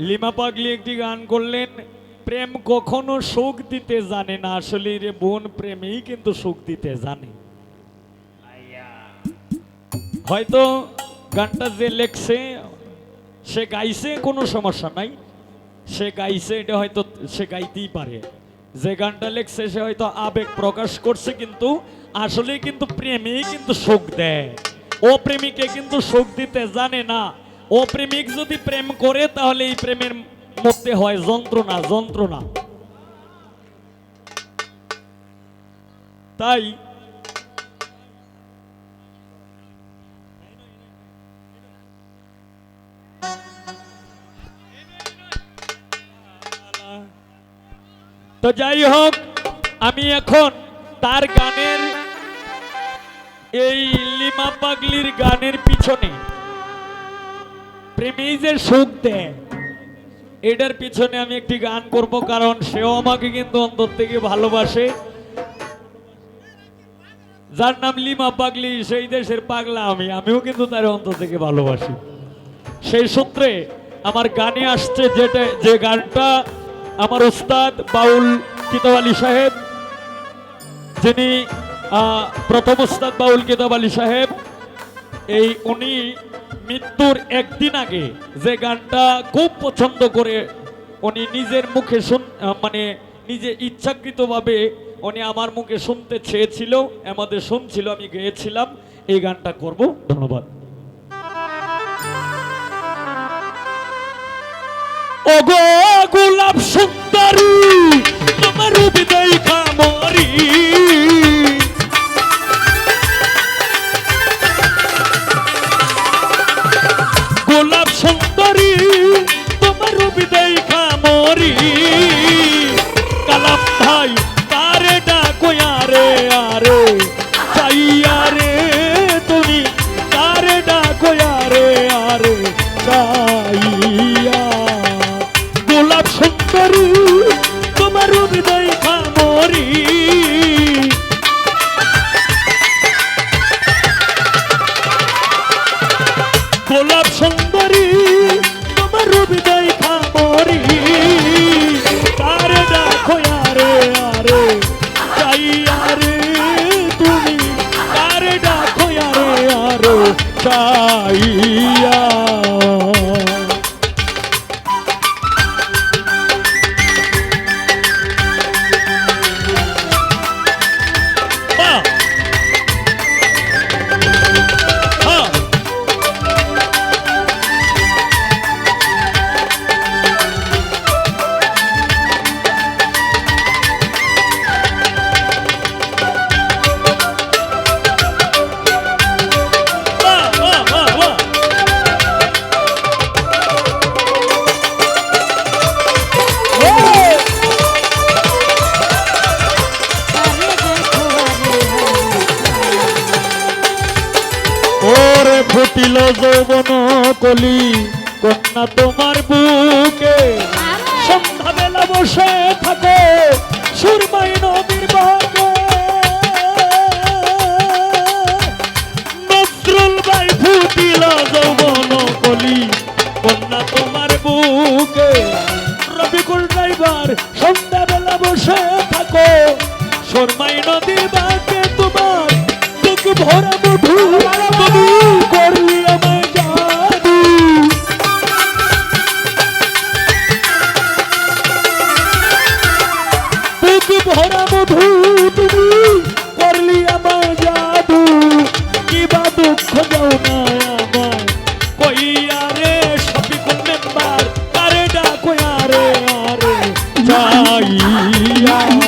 Lima পাগলি একটি গান করলেন, প্রেম কখনো সুখ দিতে জানে না। আসলে রে বোন, প্রেমেই কিন্তু সুখ দিতে জানে। হয়তো গানটা যে লেখছে, সে গাইছে, কোনো সমস্যা নাই। সে গাইছে, এটা হয়তো সে গাইতেই পারে। যে গানটা লেখছে, সে হয়তো আবেগ প্রকাশ করছে, কিন্তু আসলে কিন্তু প্রেমেই কিন্তু সুখ দেয়। ও প্রেমিকে কিন্তু সুখ দিতে জানে না। ও প্রেমিক যদি প্রেম করে, তাহলে এই প্রেমের মধ্যে হয় যন্ত্রণা যন্ত্রণা। তাই তো যাই হোক, আমি এখন তার গানের এই লিমা পাগলির গানের পিছনে প্রেমেই যে দেয় এটার পিছনে আমি একটি গান করব, কারণ সেও আমাকে কিন্তু অন্তর থেকে ভালোবাসে। যার নাম লিমা পাগলি, সেই দেশের পাগলা আমি। আমিও কিন্তু তার অন্তর থেকে ভালোবাসি। সেই সূত্রে আমার গানে আসছে যেটা যে গানটা আমার ওস্তাদ বাউল কিতাব আলী সাহেব, যিনি প্রথম ওস্তাদ বাউল কিতাব আলী সাহেব, এই উনি মৃত্যুর একদিন আগে যে গানটা খুব পছন্দ করে উনি নিজের মুখে শুন মানে নিজে ইচ্ছাকৃতভাবে উনি আমার মুখে শুনতে চেয়েছিল, আমাদের শুনছিল, আমি গেয়েছিলাম, এই গানটা করব, ধন্যবাদ। ওগো গোলাপ সুন্দরী, তোমার বিদায় কামরি। খামরি গোলাপ সুন্দরী, তোমার হৃদয় খামরি তার ডাকো আরে আরে চাই আরে, তুমি তার ডাকো আরে আরে চাইয়া ফুটিল যৌবন কলি, কন্যা তোমার বুকে। সন্ধ্যা বেলা বসে থাকে সুরমাই নদীর বাগে নজরুল ভাই ফুটিল যৌবন কলি, কন্যা তোমার বুকে। love.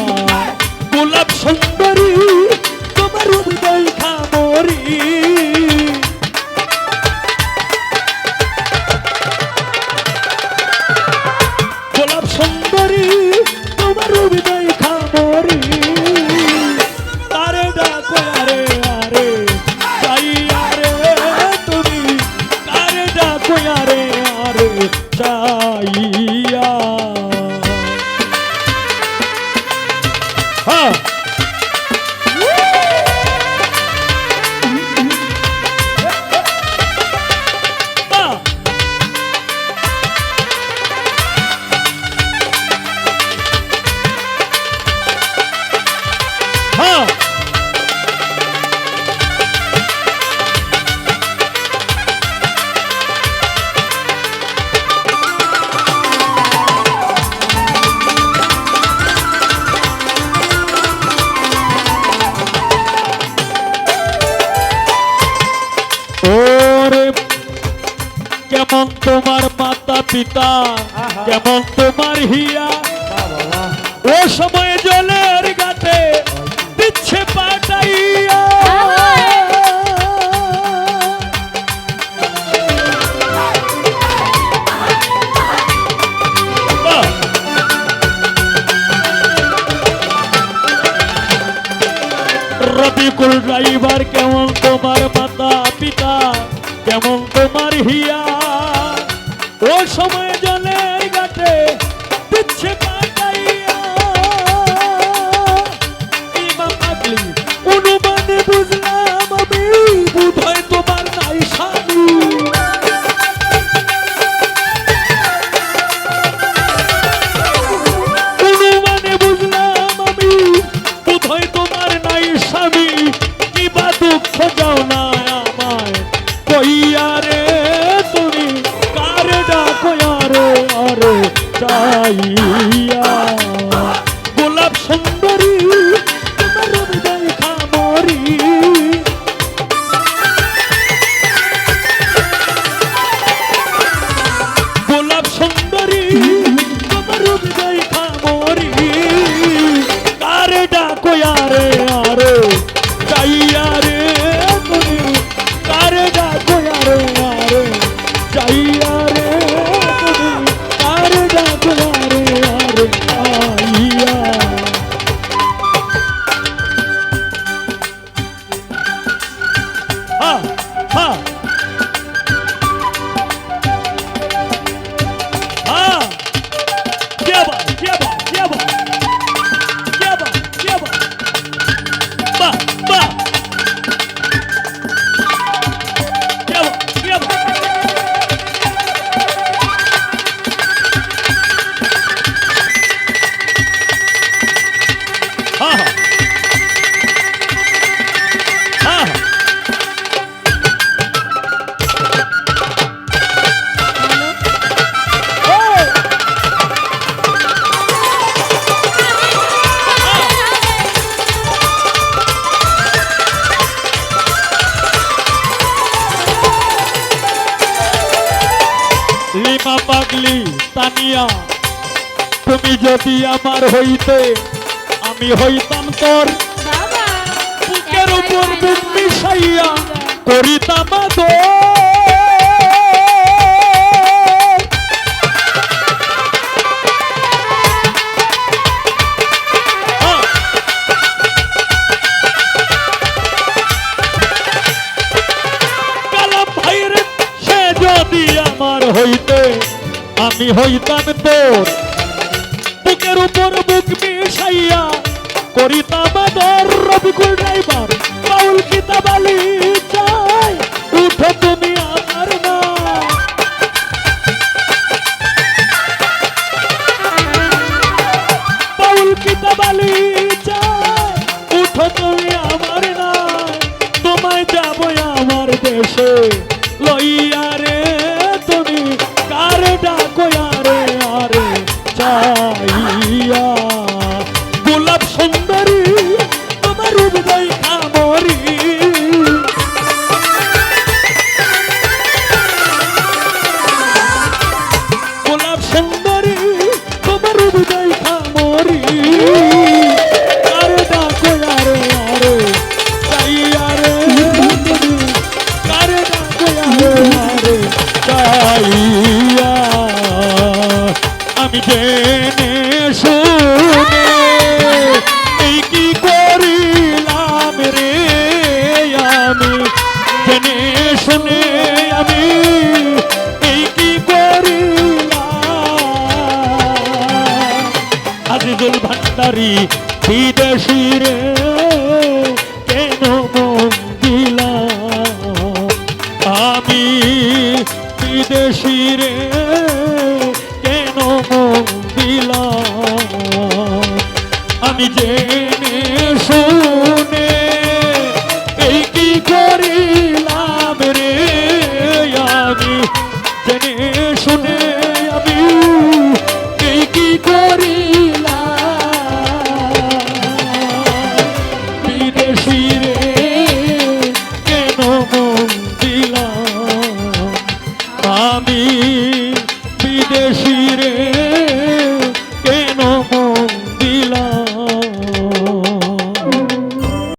যেমন তোমার মাতা পিতা যেমন তোমার হিয়া? ও সময়ে ও সময় জানে লিমা পাগলি তানিয়া তুমি যদি আমার হইতে আমি হইতাম তোর বুকের উপর বুক মিশাইয়া করিতাম তোর আমি হইতাম তোর বুকের উপর বুক মিশাইয়া করিতাম পিছনে আমি এই কি করি আজিজুল ভান্ডারি বিদেশি রে কেন মন আমি বিদেশি রে।